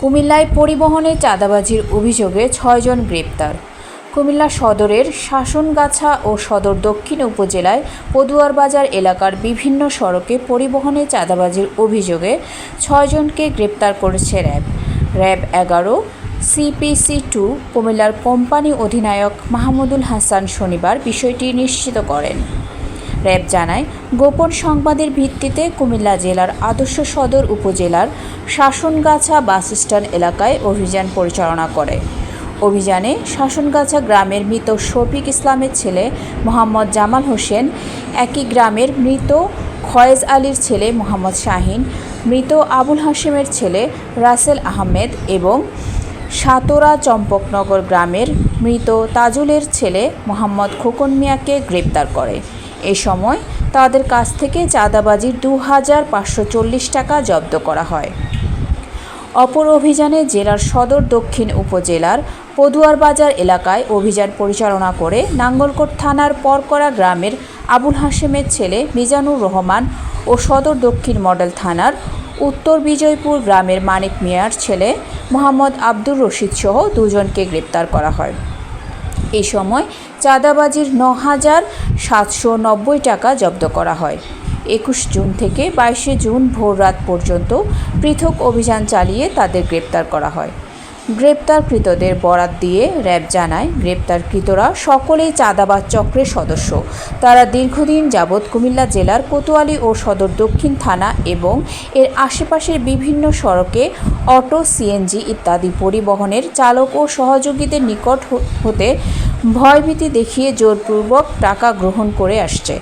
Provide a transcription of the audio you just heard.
কুমিল্লায় পরিবহনে চাঁদাবাজির অভিযোগে ছয়জন গ্রেপ্তার। কুমিল্লা সদরের শাসনগাছা ও সদর দক্ষিণ উপজেলায় পদুয়ার বাজার এলাকার বিভিন্ন সড়কে পরিবহনে চাঁদাবাজির অভিযোগে ছয়জনকে গ্রেপ্তার করেছে র্যাব। র্যাব এগারো, সিপিসি টু, কুমিল্লার কোম্পানি অধিনায়ক মাহমুদুল হাসান শনিবার বিষয়টি নিশ্চিত করেন। র্যাব জানায়, গোপন সংবাদের ভিত্তিতে কুমিল্লা জেলার আদর্শ সদর উপজেলার শাসনগাছা বাসস্ট্যান্ড এলাকায় অভিযান পরিচালনা করে। অভিযানে শাসনগাছা গ্রামের মৃত শফিক ইসলামের ছেলে মোহাম্মদ জামাল হোসেন, একই গ্রামের মৃত খয়েজ আলীর ছেলে মোহাম্মদ শাহিন, মৃত আবুল হাশেমের ছেলে রাসেল আহমেদ এবং সাতোরা চম্পকনগর গ্রামের মৃত তাজুলের ছেলে মোহাম্মদ খোকন মিয়াকে গ্রেপ্তার করে। এ সময় তাদের কাছ থেকে চাঁদাবাজির দু হাজার পাঁচশো চল্লিশ টাকা জব্দ করা হয়। অপর অভিযানে জেলার সদর দক্ষিণ উপজেলার পদুয়ার বাজার এলাকায় অভিযান পরিচালনা করে নাঙ্গলকোট থানার পরকরা গ্রামের আবুল হাশেমের ছেলে মিজানুর রহমান ও সদর দক্ষিণ মডেল থানার উত্তর বিজয়পুর গ্রামের মানিক মিয়ার ছেলে মোহাম্মদ আব্দুর রশিদ সহ দুজনকে গ্রেপ্তার করা হয়। এই সময় চাঁদাবাজির ন হাজার সাতশো নব্বই টাকা জব্দ করা হয়। একুশ জুন থেকে বাইশে জুন ভোর রাত পর্যন্ত পৃথক অভিযান চালিয়ে তাদের গ্রেপ্তার করা হয়। গ্রেপ্তারকৃতদের বরাত দিয়ে র্যাব জানায়, গ্রেপ্তারকৃতরা সকলেই চাঁদাবাজ চক্রের সদস্য। তারা দীর্ঘদিন যাবৎ কুমিল্লা জেলার কোতোয়ালি ও সদর দক্ষিণ থানা এবং এর আশেপাশের বিভিন্ন সড়কে অটো, সিএনজি ইত্যাদি পরিবহনের চালক ও সহযোগীদের নিকট হতে ভয়ভীতি দেখিয়ে জোরপূর্বক টাকা গ্রহণ করে আসছে।